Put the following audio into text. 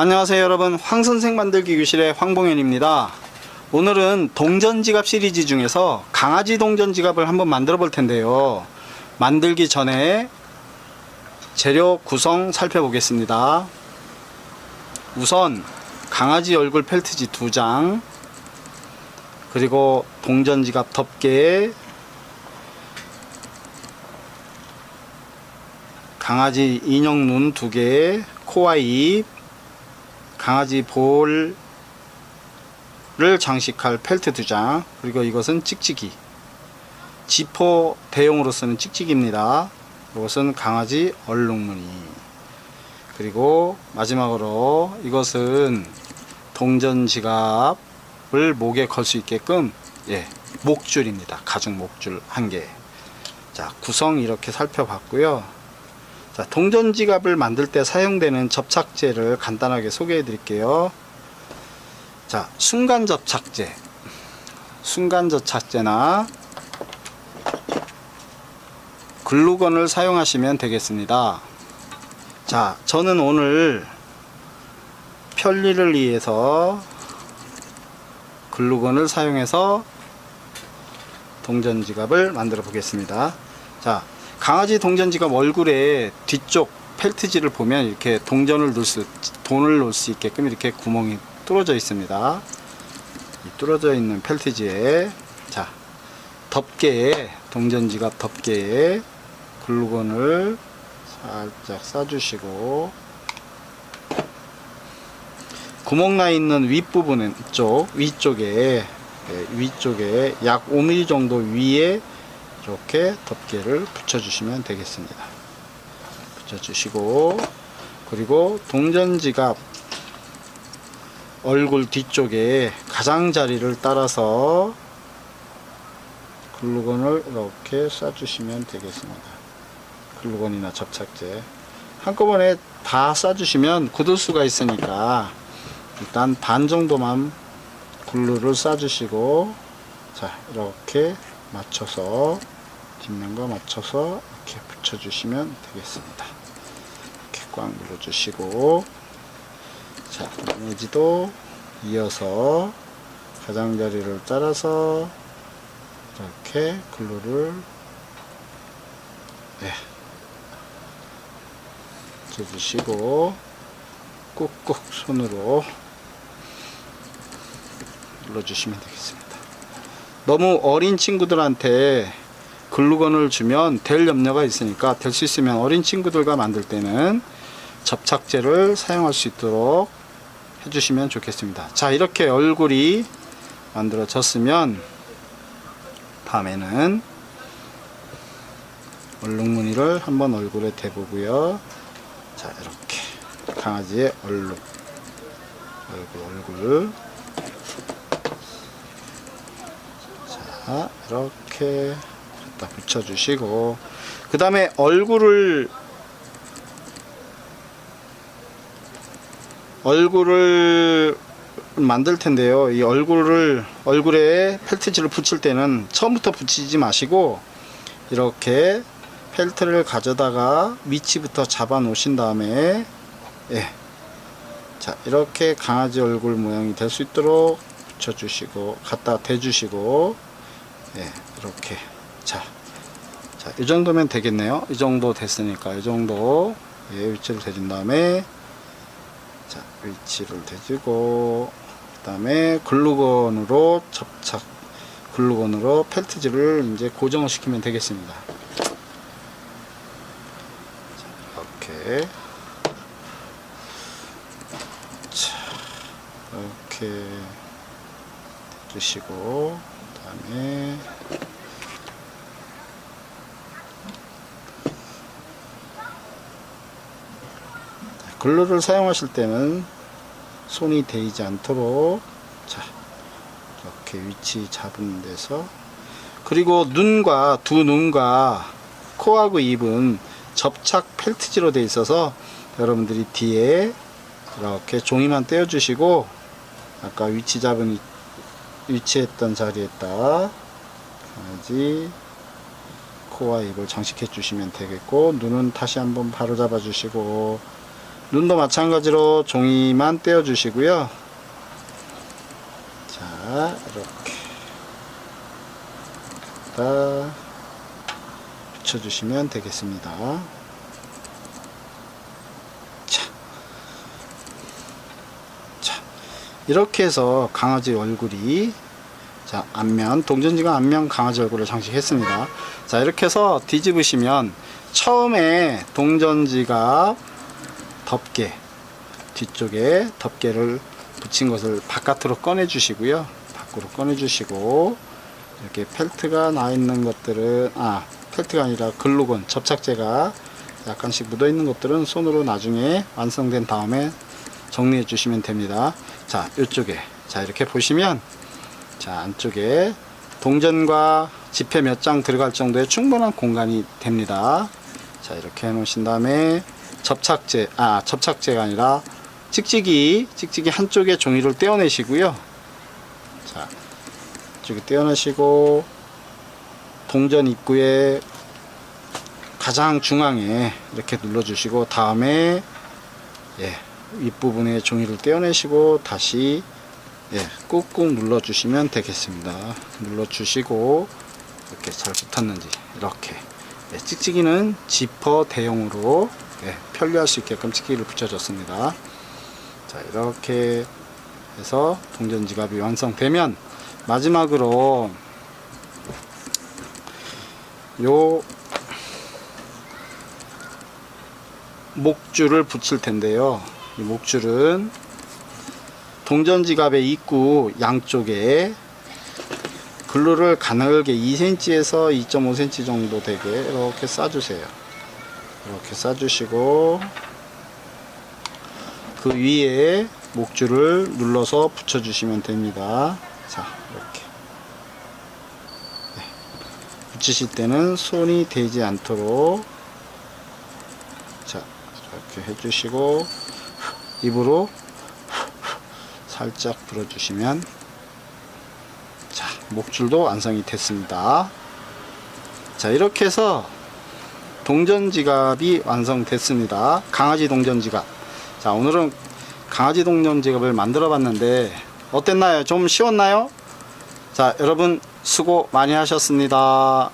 안녕하세요 여러분. 황선생 만들기 교실의 황봉현입니다. 오늘은 동전 지갑 시리즈 중에서 강아지 동전 지갑을 한번 만들어 볼 텐데요. 만들기 전에 재료 구성 살펴보겠습니다. 우선 강아지 얼굴 펠트지 2장 그리고 동전 지갑 덮개 강아지 인형 눈 2개 코와 입 강아지 볼을 장식할 펠트 두장 그리고 이것은 찍찍이. 지퍼 대용으로 쓰는 찍찍이입니다. 이것은 강아지 얼룩무늬. 그리고 마지막으로 이것은 동전 지갑을 목에 걸 수 있게끔 예, 목줄입니다. 가죽 목줄 한개자 구성 이렇게 살펴봤고요 자, 동전 지갑을 만들 때 사용되는 접착제를 간단하게 소개해 드릴게요. 자, 순간 접착제. 순간 접착제나 글루건을 사용하시면 되겠습니다. 자, 저는 오늘 편리를 위해서 글루건을 사용해서 동전 지갑을 만들어 보겠습니다. 자, 강아지 동전 지갑 얼굴에 뒤쪽 펠트지를 보면 이렇게 동전을 넣을 수, 돈을 넣을 수 있게끔 이렇게 구멍이 뚫어져 있습니다. 이 뚫어져 있는 펠트지에 자 덮개에 동전 지갑 덮개에 글루건을 살짝 싸주시고 구멍 나 있는 윗부분은 쪽 위쪽에 예, 위쪽에 약 5mm 정도 위에 이렇게 덮개를 붙여주시면 되겠습니다. 붙여주시고 그리고 동전 지갑 얼굴 뒤쪽에 가장자리를 따라서 글루건을 이렇게 쏴주시면 되겠습니다. 글루건이나 접착제 한꺼번에 다 쏴주시면 굳을 수가 있으니까 일단 반 정도만 글루를 쏴주시고 자 이렇게 맞춰서 뒷면과 맞춰서 이렇게 붙여주시면 되겠습니다. 이렇게 꽉 눌러주시고 자 나머지도 이어서 가장자리를 따라서 이렇게 글루를 네. 붙여주시고 꾹꾹 손으로 눌러주시면 되겠습니다. 너무 어린 친구들한테 글루건을 주면 될 염려가 있으니까 될 수 있으면 어린 친구들과 만들 때는 접착제를 사용할 수 있도록 해주시면 좋겠습니다. 자 이렇게 얼굴이 만들어졌으면 다음에는 얼룩무늬를 한번 얼굴에 대보고요. 자 이렇게 강아지의 얼룩 얼굴 얼굴 자 이렇게 갖다 붙여주시고 그 다음에 얼굴을 얼굴을 만들 텐데요 이 얼굴을 얼굴에 펠트지를 붙일 때는 처음부터 붙이지 마시고 이렇게 펠트를 가져다가 위치부터 잡아 놓으신 다음에 예. 자 이렇게 강아지 얼굴 모양이 될 수 있도록 붙여주시고 갖다 대주시고 예, 이렇게 자, 자, 이 정도면 되겠네요. 이 정도 됐으니까 이 정도 예, 위치를 대준 다음에 자, 위치를 대주고 그다음에 글루건으로 접착 글루건으로 펠트지를 이제 고정을 시키면 되겠습니다. 자, 이렇게 자, 이렇게 주시고 그다음에 글루를 사용하실 때는 손이 데이지 않도록 자 이렇게 위치 잡은 데서 그리고 눈과 두 눈과 코하고 입은 접착 펠트지로 되어 있어서 여러분들이 뒤에 이렇게 종이만 떼어 주시고 아까 위치 잡은 위- 위치했던 자리에다 강아지 코와 입을 장식해 주시면 되겠고 눈은 다시 한번 바로 잡아 주시고 눈도 마찬가지로 종이만 떼어 주시고요. 자, 이렇게 갖다 붙여 주시면 되겠습니다. 이렇게 해서 강아지 얼굴이 자, 앞면 동전지가 앞면 강아지 얼굴을 장식했습니다. 자, 이렇게 해서 뒤집으시면 처음에 동전지가 덮개 뒤쪽에 덮개를 붙인 것을 바깥으로 꺼내 주시고요. 밖으로 꺼내 주시고 이렇게 펠트가 나 있는 것들은 아, 펠트가 아니라 글루건 접착제가 약간씩 묻어 있는 것들은 손으로 나중에 완성된 다음에 정리해 주시면 됩니다. 자, 이쪽에 자, 이렇게 보시면 자, 안쪽에 동전과 지폐 몇 장 들어갈 정도의 충분한 공간이 됩니다. 자, 이렇게 해 놓으신 다음에 접착제, 아, 접착제가 아니라 찍찍이, 찍찍이 한쪽에 종이를 떼어내시고요. 자, 이쪽에 떼어내시고, 동전 입구에 가장 중앙에 이렇게 눌러주시고, 다음에, 예, 윗부분에 종이를 떼어내시고, 다시, 예, 꾹꾹 눌러주시면 되겠습니다. 눌러주시고, 이렇게 잘 붙었는지, 이렇게. 예, 찍찍이는 지퍼 대용으로 예, 편리할 수 있게끔 찍기를 붙여줬습니다. 자 이렇게 해서 동전 지갑이 완성되면 마지막으로 요 목줄을 붙일 텐데요. 이 목줄은 동전 지갑의 입구 양쪽에 글루를 가늘게 2cm에서 2.5cm 정도 되게 이렇게 싸주세요. 이렇게 싸주시고 그 위에 목줄을 눌러서 붙여주시면 됩니다. 자, 이렇게. 네. 붙이실 때는 손이 대지 않도록 자, 이렇게 해주시고 입으로 살짝 불어주시면 자, 목줄도 완성이 됐습니다. 자, 이렇게 해서 동전 지갑이 완성됐습니다. 강아지 동전 지갑. 자, 오늘은 강아지 동전 지갑을 만들어 봤는데 어땠나요? 좀 쉬웠나요? 자, 여러분 수고 많이 하셨습니다.